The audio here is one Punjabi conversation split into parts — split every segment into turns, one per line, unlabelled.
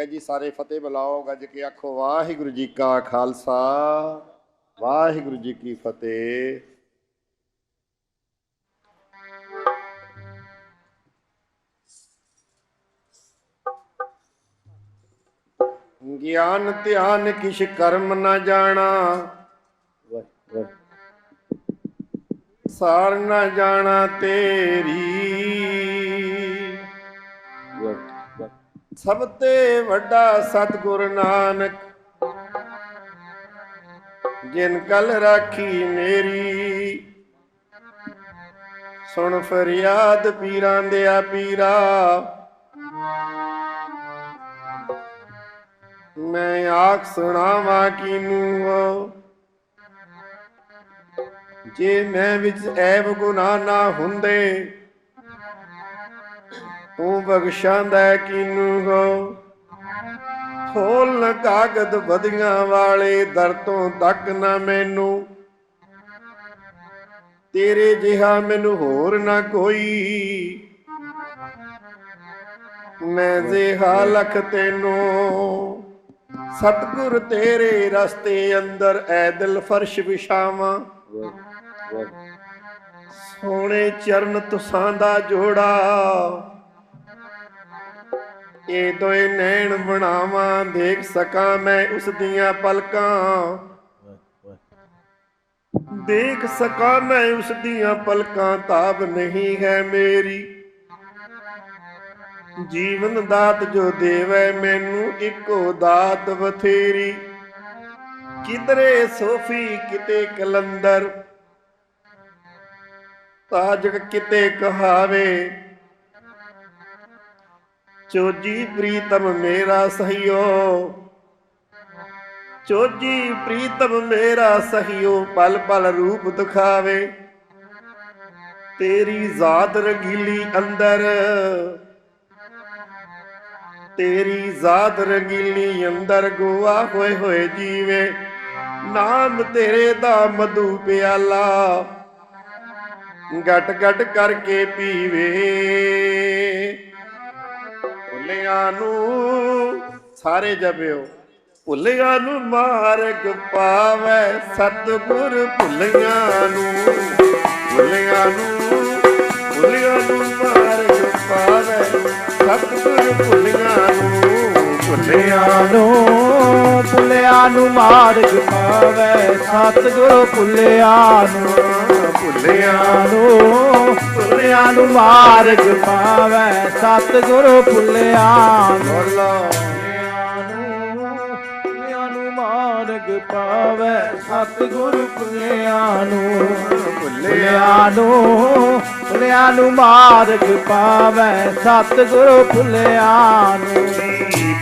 ਸੰਗਤ ਜੀ, ਸਾਰੇ ਫਤਿਹ ਬੁਲਾਓ, ਗੱਜ ਕੇ ਆਖੋ, ਵਾਹਿਗੁਰੂ ਜੀ ਕਾ ਖਾਲਸਾ, ਵਾਹਿਗੁਰੂ ਜੀ ਕੀ ਫਤਿਹ। ਗਿਆਨ ਧਿਆਨ ਕਿਛ ਕਰਮ ਨਾ ਜਾਣਾ। ਸਾਰ ਨਾ ਜਾਣਾ ਤੇਰੀ। ਸਭ ਤੇ ਵੱਡਾ ਸਤਿਗੁਰ ਨਾਨਕ, ਜਿਨ ਕਲ ਰਾਖੀ ਮੇਰੀ। ਸੁਣ ਫਰਿਆਦ ਪੀਰਾਂ ਦੇ ਆ ਪੀਰਾ, ਮੈਂ ਆਖ ਸੁਣਾਵਾਂ ਕੀਨੂੰ ਹੋ ਜੇ ਮੈਂ ਵਿੱਚ ਐਬ ਗੁਨਾਹ ਨਾ ਹੁੰਦੇ ਤੂੰ ਬਖਸ਼ਾਂਦਾ ਕਿਨੂੰ ਹੋ? ਫੋਲ ਕਾਗਦ ਵਧੀਆਂ ਵਾਲੇ ਦਰ ਤੋਂ ਤੱਕ ਨਾ ਮੈਨੂੰ। ਤੇਰੇ ਜਿਹਾ ਮੈਨੂੰ ਹੋਰ ਨਾ ਕੋਈ। ਮੈਂ ਜਿਹਾ ਲਖ ਤੈਨੂੰ। ਸਤਗੁਰ ਤੇਰੇ ਰਸਤੇ ਅੰਦਰ ਐ ਦਿਲ ਫਰਸ਼ ਵਿਛਾਵਾਂ। ਸੋਹਣੇ ਚਰਨ ਤੁਸਾਂ ਦਾ ਜੋੜਾ। ਇਹ ਦੋਏ ਨੈਣ ਬਣਾਵਾਂ, ਦੇਖ ਸਕਾਂ ਮੈਂ ਉਸ ਦੀਆਂ ਪਲਕਾਂ। ਦੇਖ ਸਕਾਂ ਮੈਂ ਉਸ ਦੀਆਂ ਪਲਕਾਂ, ਤਾਬ ਨਹੀਂ ਹੈ ਮੇਰੀ। ਜੀਵਨ ਦਾਤ ਜੋ ਦੇਵੈ, ਮੈਨੂੰ ਇੱਕੋ ਦਾਤ ਬਥੇਰੀ। ਕਿਧਰੇ ਸੋਫੀ, ਕਿਤੇ ਕਲੰਦਰ। ਤਾਜਕ ਕਿਤੇ ਕਹਾਵੇ ਚੋਜੀ ਪ੍ਰੀਤਮ ਮੇਰਾ ਸਹਿਓ। ਚੋਜੀ ਪ੍ਰੀਤਮ ਮੇਰਾ ਸਹਿਓ, ਪਲ ਪਲ ਰੂਪ ਦਿਖਾਵੇ। ਤੇਰੀ ਜ਼ਾਤ ਰੰਗੀਲੀ ਅੰਦਰ, ਤੇਰੀ ਜ਼ਾਤ ਰੰਗੀਲੀ ਅੰਦਰ ਗੋਆ ਹੋਏ ਹੋਏ ਜੀਵੇ। ਨਾਮ ਤੇਰੇ ਦਾ ਮਧੂ ਪਿਆਲਾ, ਗਟ ਗਟ ਕਰਕੇ ਪੀਵੇ। ਭੁੱਲਿਆਂ ਨੂੰ ਸਾਰੇ ਜਪਿਓ। ਭੁੱਲਿਆਂ ਨੂੰ ਮਾਰਗ ਪਾਵੇ ਸਤਿਗੁਰ ਭੁੱਲਿਆਂ ਨੂੰ। ਭੁੱਲਿਆਂ ਨੂੰ ਭੁੱਲਿਆਂ ਨੂੰ ਮਾਰਗ ਪਾਵੇ ਸਤਿਗੁਰ ਭੁੱਲਿਆਂ ਨੂੰ। ਭੁੱਲਿਆਂ
ਨੂੰ ਭੁੱਲਿਆ ਨੂੰ ਮਾਰਗ ਪਾਵੇ, ਸਤਿਗੁਰ ਭੁੱਲਿਆ ਨੂੰ
ਭੁੱਲਿਆਂ
ਨੂੰ ਭੁੱਲਿਆ ਨੂੰ ਮਾਰਗ ਪਾਵੇ, ਸਤਿਗੁਰ ਭੁੱਲਿਆ ਨੂੰ। ਮਾਰਗ ਪਾਵੇ ਸਤਿਗੁਰ ਭੁੱਲਿਆ ਨੂੰ। ਭੁੱਲਿਆ ਨੂੰ ਭੁੱਲਿਆ ਨੂੰ ਮਾਰਗ ਪਾਵੇ ਸਤਿਗੁਰ ਭੁੱਲਿਆ ਨੂੰ।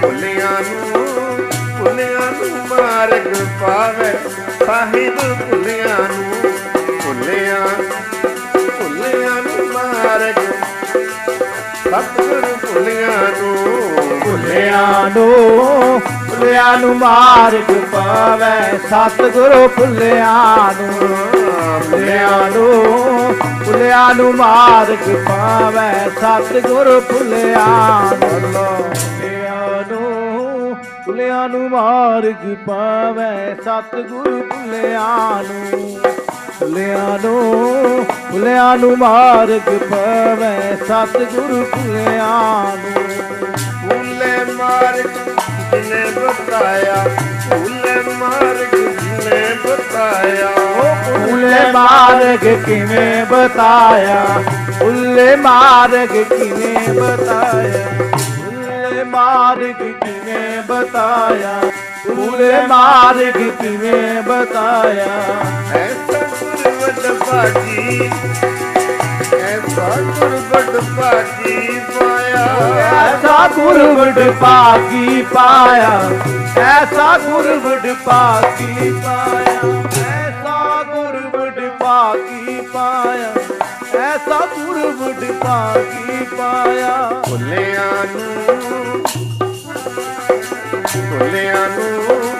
ਭੁੱਲਿਆਂ ਨੂੰ ਭੁੱਲਿਆਂ ਨੂੰ ਮਾਰਗ ਪਾਵੇ ਸਾਹਿਬ ਭੁੱਲਿਆਂ ਨੂੰ। ਭੁੱਲਿਆਂ ਭੁੱਲਿਆਂ ਨੂੰ ਮਾਰਗ ਸਤਿਗੁਰ ਭੁੱਲਿਆਂ ਨੂੰ।
ਭੁੱਲਿਆ ਨੂੰ ਭੁੱਲਿਆ ਨੂੰ ਮਾਰਗ ਪਾਵੇ, ਸਤਿਗੁਰੂ ਭੁੱਲਿਆ ਨੂੰ। ਭੁੱਲਿਆ ਨੂੰ ਭੁੱਲਿਆ ਨੂੰ ਮਾਰਗ ਪਾਵੇ, ਸਤਿਗੁਰੂ ਭੁੱਲਿਆ ਨੂੰ। ਭੁੱਲਿਆ ਨੂੰ ਭੁੱਲਿਆ ਨੂੰ ਮਾਰਗ ਪਾਵੇ, ਸਤਿਗੁਰੂ ਭੁੱਲਿਆ ਨੂੰ। ਭੁੱਲਿਆ ਨੂੰ ਭੁੱਲਿਆ ਨੂੰ ਮਾਰਗ ਪਾਵੇ, ਸਤਿਗੁਰੂ ਭੁੱਲਿਆ ਨੂੰ।
ਜਿਨੇ ਬਤਾਇਆ ਭੁੱਲੇ ਮਾਰਗ ਜਿਨੇ ਬਤਾਇਆ?
ਉੱਲੇ ਮਾਰਗ ਕਿਵੇਂ ਬਤਾਇਆ? ਉੱਲੇ ਮਾਰਗ ਕਿਵੇਂ ਬਤਾਇਆ? ਉੱਲੇ ਮਾਰਗ ਕਿਵੇਂ ਬਤਾਇਆ? ਉੱਲੇ ਮਾਰਗ ਕਿਵੇਂ ਬਤਾਇਆ?
ਐਸਾ ਗੁਰਵਡ ਭਾਗੀ ਗੁਰਵਡ ਭਾਗੀ ਪਾਇਆ
ਐਸਾ ਗੁਰਵਡ ਪਾਗੀ ਪਾਇਆ ਐਸਾ ਗੁਰਵਡ ਪਾਗੀ ਪਾਇਆ ਐਸਾ ਪਾਇਆ ਐਸਾ ਪਾਗੀ ਪਾਇਆ।
ਭੁੱਲਿਆਂ ਨੂੰ ਭੁੱਲਿਆਂ ਨੂੰ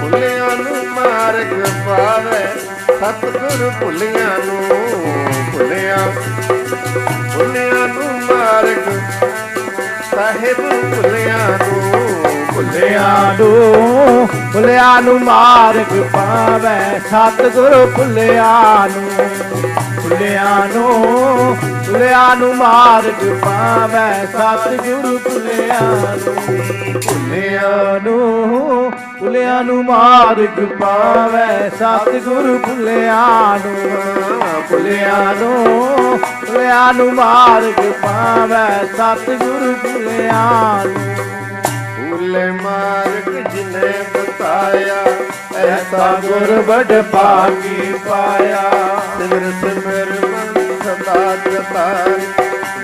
ਭੁੱਲਿਆਂ ਨੂੰ ਮਾਰਗ ਪਾਵੇ ਸਤਿਗੁਰ ਭੁੱਲਿਆਂ ਨੂੰ ਭੁੱਲਿਆਂ ਭੁੱਲਿਆਂ ਨੂੰ ਮਾਰਗ, ਸਾਹਿਬ ਭੁੱਲਿਆਂ ਨੂੰ
ਭੁੱਲਿਆਂ ਨੂੰ ਭੁੱਲਿਆਂ ਨੂੰ ਮਾਰਗ ਪਾਵੇ, ਸਤਿਗੁਰ ਭੁੱਲਿਆਂ ਨੂੰ। ਭੁੱਲਿਆਂ ਨੂੰ ਭੁੱਲਿਆਂ ਨੂੰ ਮਾਰਗ ਪਾਵੇ ਸਤਿਗੁਰੂ ਭੁੱਲਿਆਂ ਨੂੰ। ਭੁੱਲਿਆਂ ਨੂੰ ਭੁੱਲਿਆਂ ਨੂੰ ਮਾਰਗ ਪਾਵੇ ਸਤਿਗੁਰੂ ਭੁੱਲਿਆਂ ਨੂੰ। ਭੁੱਲਿਆਂ ਨੂੰ ਭੁੱਲਿਆਂ ਨੂੰ ਮਾਰਗ ਪਾਵੇ ਸਤਿਗੁਰੂ ਭੁੱਲਿਆਂ ਨੂੰ।
ਭੁੱਲੇ ਮਾਰਗ ਜਿਨੇ ਬਤਾਇਆ, ਐਸਾ
ਗੁਰ ਵਡ ਭਾਗੀ ਪਾਇਆ।
ਸਿਮਰ ਸਿਮਰ ਮਨ ਸਦਾ ਕਰਤਾਰ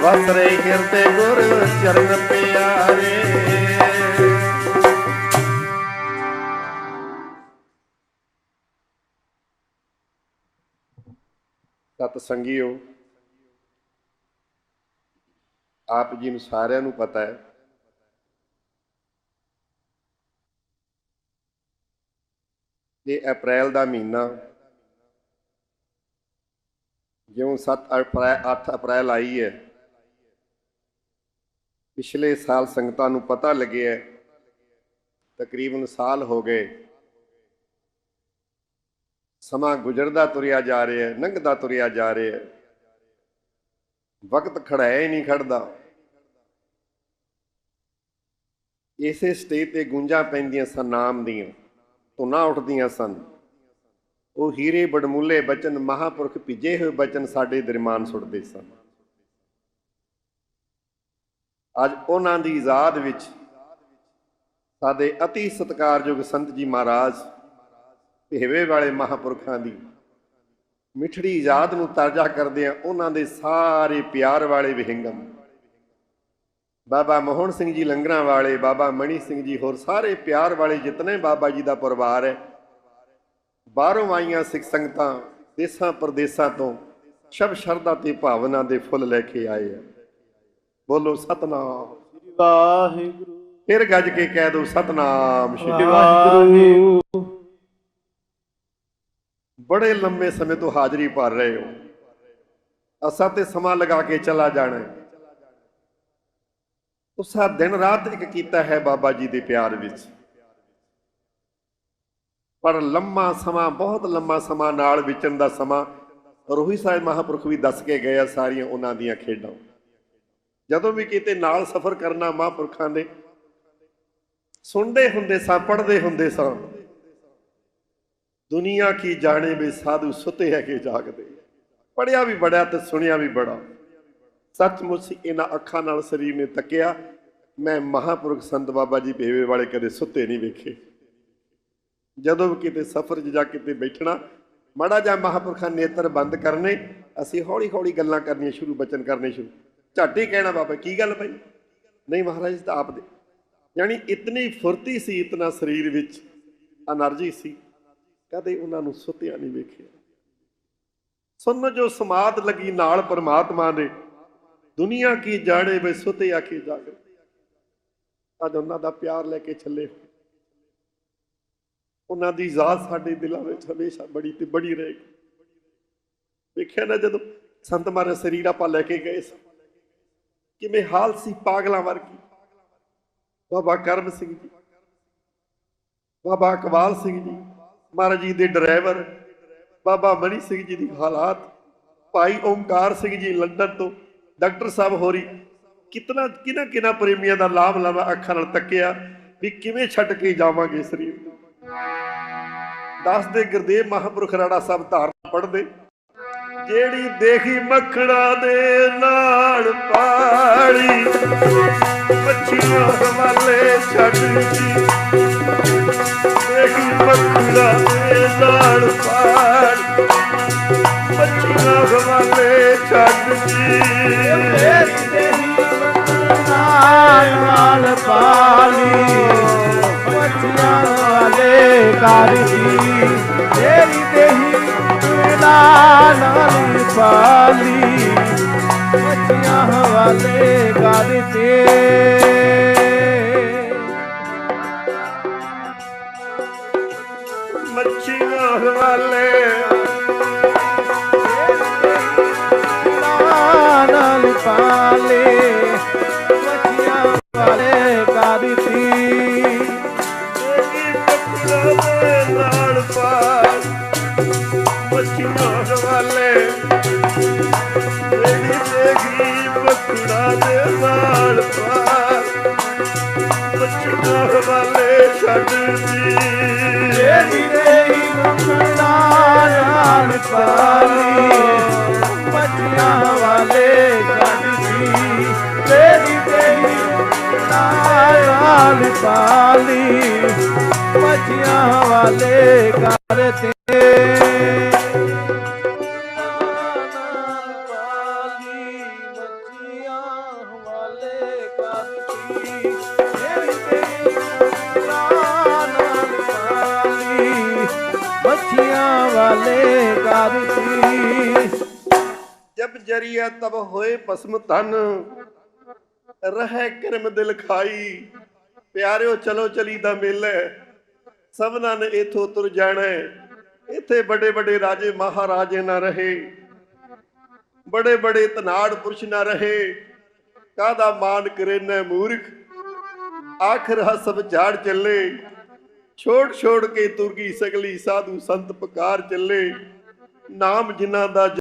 ਵਸਰੇ ਹਿਰਦੇ ਗੁਰ ਚਰਨ ਪਿਆਰੇ। ਸਤ ਸੰਗਿਓ ਆਪ ਜੀ ਨੂੰ ਸਾਰਿਆਂ ਨੂੰ ਪਤਾ ਹੈ ਇਹ ਅਪ੍ਰੈਲ ਦਾ ਮਹੀਨਾ ਜਿਉਂ 7 ਅਪ੍ਰੈਲ 8 ਅਪ੍ਰੈਲ ਆਈ ਹੈ ਪਿਛਲੇ ਸਾਲ ਸੰਗਤਾਂ ਨੂੰ ਪਤਾ ਲੱਗਿਆ ਤਕਰੀਬਨ ਸਾਲ ਹੋ ਗਏ। ਸਮਾਂ ਗੁਜ਼ਰਦਾ ਤੁਰਿਆ ਜਾ ਰਿਹਾ ਹੈ ਲੰਘਦਾ ਤੁਰਿਆ ਜਾ ਰਿਹਾ ਹੈ ਵਕਤ ਖੜਾ ਹੀ ਨਹੀਂ ਖੜਦਾ। ਇਸੇ ਸਟੇਜ ਤੇ ਗੂੰਜਾਂ ਪੈਂਦੀਆਂ ਸਨ, ਨਾਮ ਦੀਆਂ, ਧੁਨਾਂ ਉੱਠਦੀਆਂ ਸਨ। ਉਹ ਹੀਰੇ ਬੜਮੁੱਲੇ ਬਚਨ ਮਹਾਪੁਰਖ ਭਿੱਜੇ ਹੋਏ ਬਚਨ ਸਾਡੇ ਦਰਮਾਨ ਸੁੱਟਦੇ ਸਨ। ਅੱਜ ਉਹਨਾਂ ਦੀ ਯਾਦ ਵਿੱਚ ਸਾਡੇ ਅਤੀ ਸਤਿਕਾਰਯੋਗ ਸੰਤ ਜੀ ਮਹਾਰਾਜ, ਭੇਵੇ ਵਾਲੇ ਮਹਾਪੁਰਖਾਂ ਦੀ ਮਿਠੜੀ ਯਾਦ ਨੂੰ ਤਾਜ਼ਾ ਕਰਦੇ ਆ ਉਹਨਾਂ ਦੇ ਸਾਰੇ ਪਿਆਰ ਵਾਲੇ ਵਿਹੰਗਮ। ਬਾਬਾ ਮੋਹਨ ਸਿੰਘ ਜੀ ਲੰਗਰਾਂ ਵਾਲੇ, ਬਾਬਾ ਮਣੀ ਸਿੰਘ ਜੀ, ਹੋਰ ਸਾਰੇ ਪਿਆਰ ਵਾਲੇ ਜਿਤਨੇ ਬਾਬਾ ਜੀ ਦਾ ਪਰਿਵਾਰ ਹੈ ਬਾਹਰੋਂ ਆਈਆਂ ਸਿੱਖ ਸੰਗਤਾਂ ਦੇਸਾਂ ਪ੍ਰਦੇਸਾਂ ਤੋਂ ਸ਼ਬ ਸ਼ਰਧਾ ਤੇ ਭਾਵਨਾ ਦੇ ਫੁੱਲ ਲੈ ਕੇ ਆਏ ਆ। ਬੋਲੋ ਸਤਨਾਮ।
ਵਾਹਿਗੁਰੂ।
ਫਿਰ ਗੱਜ ਕੇ ਕਹਿ ਦੋ ਸਤਨਾਮ ਸ਼੍ਰੀ
ਵਾਹਿਗੁਰੂ।
ਬੜੇ ਲੰਮੇ ਸਮੇਂ ਤੋਂ ਹਾਜ਼ਰੀ ਭਰ ਰਹੇ ਹੋ। ਅਸਾਂ ਤੇ ਸਮਾਂ ਲਗਾ ਕੇ ਚਲਾ ਜਾਣਾ ਉਸਾ ਦਿਨ ਰਾਤ ਇੱਕ ਕੀਤਾ ਹੈ ਬਾਬਾ ਜੀ ਦੇ ਪਿਆਰ ਵਿੱਚ। ਪਰ ਲੰਮਾ ਸਮਾਂ, ਬਹੁਤ ਲੰਮਾ ਸਮਾਂ ਨਾਲ ਵਿਚਰਨ ਦਾ ਸਮਾਂ ਰੋਹੀ ਸਾਹਿਬ ਮਹਾਪੁਰਖ ਵੀ ਦੱਸ ਕੇ ਗਏ ਆ ਸਾਰੀਆਂ ਉਹਨਾਂ ਦੀਆਂ ਖੇਡਾਂ। ਜਦੋਂ ਵੀ ਕਿਤੇ ਨਾਲ ਸਫ਼ਰ ਕਰਨਾ ਮਹਾਪੁਰਖਾਂ ਦੇ, ਸੁਣਦੇ ਹੁੰਦੇ ਸਾਂ ਪੜਦੇ ਹੁੰਦੇ ਸਾਂ, ਦੁਨੀਆ ਕੀ ਜਾਣੇ ਵੀ ਸਾਧੂ ਸੁੱਤੇ ਹੈ ਕਿ ਜਾਗਦੇ। ਪੜਿਆ ਵੀ ਬੜਾ ਤੇ ਸੁਣਿਆ ਵੀ ਬੜਾ। ਸੱਚਮੁੱਚ ਇਹਨਾਂ ਅੱਖਾਂ ਨਾਲ ਸਰੀਰ ਨੇ ਤੱਕਿਆ, ਮੈਂ ਮਹਾਪੁਰਖ ਸੰਤ ਬਾਬਾ ਜੀ ਭੇਵੇ ਵਾਲੇ ਕਦੇ ਸੁੱਤੇ ਨਹੀਂ ਵੇਖੇ। ਜਦੋਂ ਵੀ ਕਿਤੇ ਸਫ਼ਰ 'ਚ ਜਾ ਕਿਤੇ ਬੈਠਣਾ, ਮਾੜਾ ਜਾਂ ਮਹਾਪੁਰਖਾਂ ਨੇਤਰ ਬੰਦ ਕਰਨੇ, ਅਸੀਂ ਹੌਲੀ ਹੌਲੀ ਗੱਲਾਂ ਕਰਨੀਆਂ ਸ਼ੁਰੂ, ਬਚਨ ਕਰਨੇ ਸ਼ੁਰੂ। ਝੱਟ ਹੀ ਕਹਿਣਾ, ਬਾਬਾ, ਕੀ ਗੱਲ ਭਾਈ ਨਹੀਂ ਮਹਾਰਾਜ ਤਾਂ ਆਪ ਦੇ। ਯਾਨੀ ਇਤਨੀ ਫੁਰਤੀ ਸੀ, ਇਤਨਾ ਸਰੀਰ ਵਿੱਚ એનર્ਜੀ ਸੀ, ਕਦੇ ਉਹਨਾਂ ਨੂੰ ਸੁੱਤਿਆ ਨਹੀਂ ਵੇਖਿਆ। ਸੁਨ ਜੋ ਸਮਾਦ ਲੱਗੀ ਨਾਲ ਪਰਮਾਤਮਾ ਦੇ, ਦੁਨੀਆ ਕੀ ਜਾੜੇ ਵੇ ਸੁਤੇ ਆਖੀ ਜਾਗ ਅੱਜ ਉਹਨਾਂ ਦਾ ਪਿਆਰ ਲੈ ਕੇ ਛੱਲੇ ਉਹਨਾਂ ਦੀ ਯਾਦ ਸਾਡੇ ਦਿਲਾਂ ਵਿੱਚ ਹਮੇਸ਼ਾ ਬੜੀ ਤੇ ਬੜੀ ਰਹੇਗੀ। ਵੇਖਿਆ ਨਾ ਜਦੋਂ ਸੰਤ ਮਾਰੇ ਸਰੀਰ ਆਪਾਂ ਲੈ ਕੇ ਗਏ ਸੀ। ਕਿਵੇਂ ਹਾਲ ਸੀ ਪਾਗਲਾਂ ਵਰਗੀ। ਬਾਬਾ ਕਰਮ ਸਿੰਘ ਜੀ, ਬਾਬਾ ਇਕਬਾਲ ਸਿੰਘ ਜੀ, ਮਹਾਰਾਜ ਜੀ ਦੇ ਡਰਾਈਵਰ, ਬਾਬਾ ਮਣੀ ਸਿੰਘ ਜੀ ਦੀ ਹਾਲਾਤ, ਭਾਈ ਓਮਕਾਰ ਸਿੰਘ ਜੀ ਲੰਡਨ ਤੋਂ ਡਾਕਟਰ ਸਾਹਿਬ ਹੋਰੀ, ਕਿਤਨਾ ਕਿਨਾ ਕਿਨਾ ਪ੍ਰੇਮੀਆਂ ਦਾ ਲਾਭ ਲਾਵਾ ਅੱਖਾਂ ਨਾਲ ਤੱਕਿਆ ਵੀ ਕਿਵੇਂ ਛੱਡ ਕੇ ਜਾਵਾਂਗੇ ਸਰੀਰ ਨੂੰ। ਦੱਸਦੇ ਗੁਰਦੇਵ ਮਹਾਪੁਰਖ ਰਾੜਾ ਸਾਹਿਬ ਧਾਰਨ ਪੜਦੇ ਜਿਹੜੀ ਦੇਖੀ ਮੱਖਣਾ ਦੇ ਨਾਲ ਪਾਲੀ, ਮੱਛੀਆਂ ਹਵਾਲੇ ਛੱਡ ਦੇਖੀ ਮੱਖਣਾ ਦੇ ਨਾਲ ਪਾਲੀ।
ਨਾਲ ਨਾਲ ਪਾਲੀ ਬੱਚਿਆਂ ਵਾਲੇ ਕਰਦੀ
ਮੱਛੀਆਂ ਹਵਾਲੇ
ਪਾਲੀ
ਮੱਛੀਆਂ ਵਾਲੇ
ਕਰਦੀ ਤੇਰੀ ਦੇਹੀ ਨਾਲ ਪਾਲੀ ਮੱਛੀਆਂ ਵਾਲੇ ਕਰਤੇ ਮੱਛੀਆਂ ਵਾਲੇ ਕਰਤੀ
ਜਬ ਜਰੀਆ ਤਬ ਹੋਏ ਭਸਮ ਤਨ ਰਹਿ ਕਰਮ ਦਿਲ ਖਾਈ। ਪਿਆਰਿਓ, ਚਲੋ ਚਲੀ ਦਾ ਮੇਲਾ ਸਭਨਾਂ ਨੇ ਇਥੋਂ ਤੁਰ ਜਾਣਾ। ਹੈ। ਇੱਥੇ ਬੜੇ ਵੱਡੇ ਰਾਜੇ ਮਹਾਰਾਜੇ ਨਾ ਰਹੇ। ਬੜੇ ਬੜੇ ਤਨਾੜ ਪੁਰਸ਼ ਨਾ ਰਹੇ। ਕਾਦਾ ਮਾਨ ਕਰੇ ਨਾ ਮੂਰਖ? ਆਖਰ ਹਸਬ ਝਾੜ ਚੱਲੇ। ਛੋੜ ਛੋੜ ਕੇ ਤੁਰ ਗਈ ਸਗਲੀ ਸਾਧੂ ਸੰਤ ਪਕਾਰ ਚੱਲੇ। ਨਾਮ ਜਿਨ੍ਹਾਂ ਦਾ